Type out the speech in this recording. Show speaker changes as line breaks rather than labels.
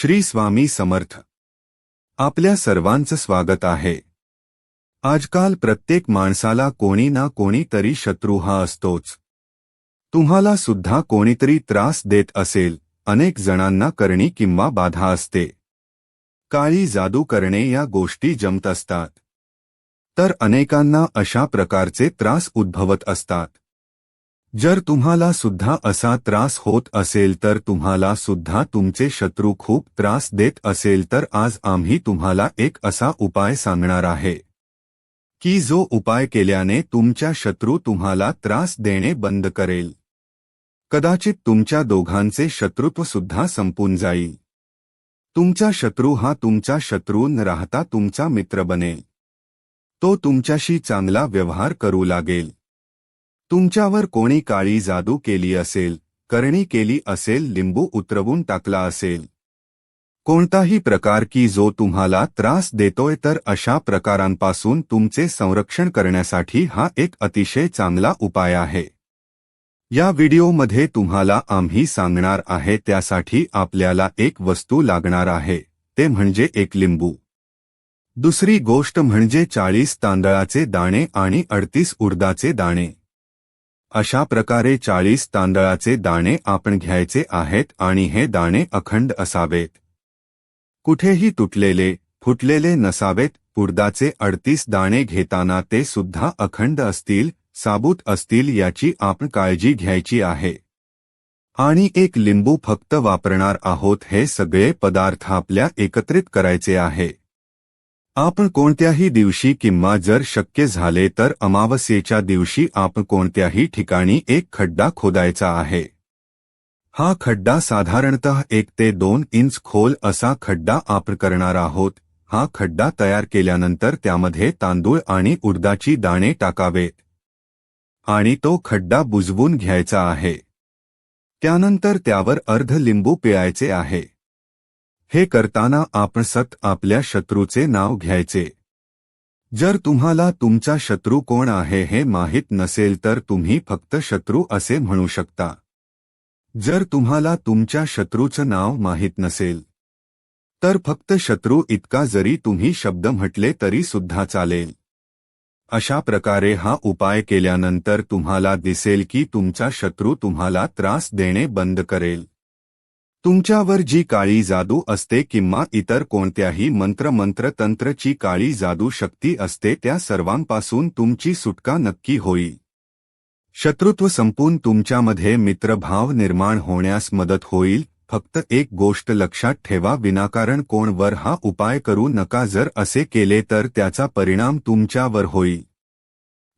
श्री स्वामी समर्थ. आपल्या सर्वांचं स्वागत आहे. आजकाल प्रत्येक माणसाला कोणी ना कोणीतरी शत्रू हा असतोच. तुम्हाला सुद्धा कोणीतरी त्रास देत असेल अनेक जणांना करणी किंवा बाधा असते. काळी जादू करणे या गोष्टी जमत असतात. तर अनेकांना अशा प्रकारचे त्रास उद्भवत असतात. जर तुम्हाला सुद्धा असा त्रास होत असेल तर तुम्हाला सुद्धा तुमचे शत्रू खूप त्रास देत असेल तर आज आम्ही तुम्हाला एक असा उपाय सांगणार आहे. की जो उपाय केल्याने तुमच्या शत्रू तुम्हाला त्रास देणे बंद करेल. कदाचित तुमच्या दोघांचे शत्रुत्व सुद्धा संपून जाईल. तुमचा शत्रू हा तुमचा शत्रू न राहता तुमचा मित्र बनेल. तो तुमच्याशी चांगला व्यवहार करू लागेल. तुमच्यावर कोणी काळी जादू केली असेल करणी केली असेल लिंबू उतरवून टाकला असेल. कोणताही प्रकार की जो तुम्हाला त्रास देतोय तर अशा प्रकारांपासून तुमचे संरक्षण करण्यासाठी हा एक अतिशय चांगला उपाय आहे. या व्हिडिओमध्ये तुम्हाला आम्ही सांगणार आहे त्यासाठी आपल्याला एक वस्तू लागणार आहे ते म्हणजे एक लिंबू. दुसरी गोष्ट म्हणजे चाळीस तांदळाचे दाणे आणि अडतीस उडदाचे दाणे. अशा प्रकारे चाळीस तांदळाचे दाणे आपण घ्यायचे आहेत आणि हे दाणे अखंड असावेत. कुठेही तुटलेले फुटलेले नसावेत उडदाचे अडतीस दाणे घेताना ते सुद्धा अखंड असतील साबूत असतील याची आपण काळजी घ्यायची आहे. आणि एक लिंबू फक्त वापरणार आहोत हे सगळे पदार्थ आपल्या एकत्रित करायचे आहे. आपण कोणत्याही दिवशी किंवा जर शक्य झाले तर अमावस्येच्या दिवशी आपण कोणत्याही ठिकाणी एक खड्डा खोदायचा आहे. हा खड्डा साधारणतः एक ते दोन इंच खोल असा खड्डा आपण करणार आहोत. हा खड्डा तयार केल्यानंतर त्यामध्ये तांदूळ आणि उडदाची दाणे टाकावेत आणि तो खड्डा बुजवून घ्यायचा आहे. त्यानंतर त्यावर अर्ध लिंबू पिळायचे आहे. हे करताना आपण सत आपल्या शत्रूचे नाव घ्यायचे. जर तुम्हाला तुमचा शत्रू कोण आहे हे माहीत नसेल तर तुम्ही फक्त शत्रू असे म्हणू शकता. जर तुम्हाला तुमच्या शत्रूचं नाव माहीत नसेल तर फक्त शत्रू इतका जरी तुम्ही शब्द म्हटले तरी सुद्धा चालेल. अशा प्रकारे हा उपाय केल्यानंतर तुम्हाला दिसेल की तुमचा शत्रू तुम्हाला त्रास देणे बंद करेल. तुमच्यावर जी काळी जादू असते किंवा इतर कोणत्याही मंत्रमंत्र तंत्रची काळी जादू शक्ती असते त्या सर्वांपासून तुमची सुटका नक्की होईल. शत्रुत्व संपून तुमच्यामध्ये मित्रभाव निर्माण होण्यास मदत होईल. फक्त एक गोष्ट लक्षात ठेवा विनाकारण कोणवर हा उपाय करू नका. जर असे केले तर त्याचा परिणाम तुमच्यावर होईल.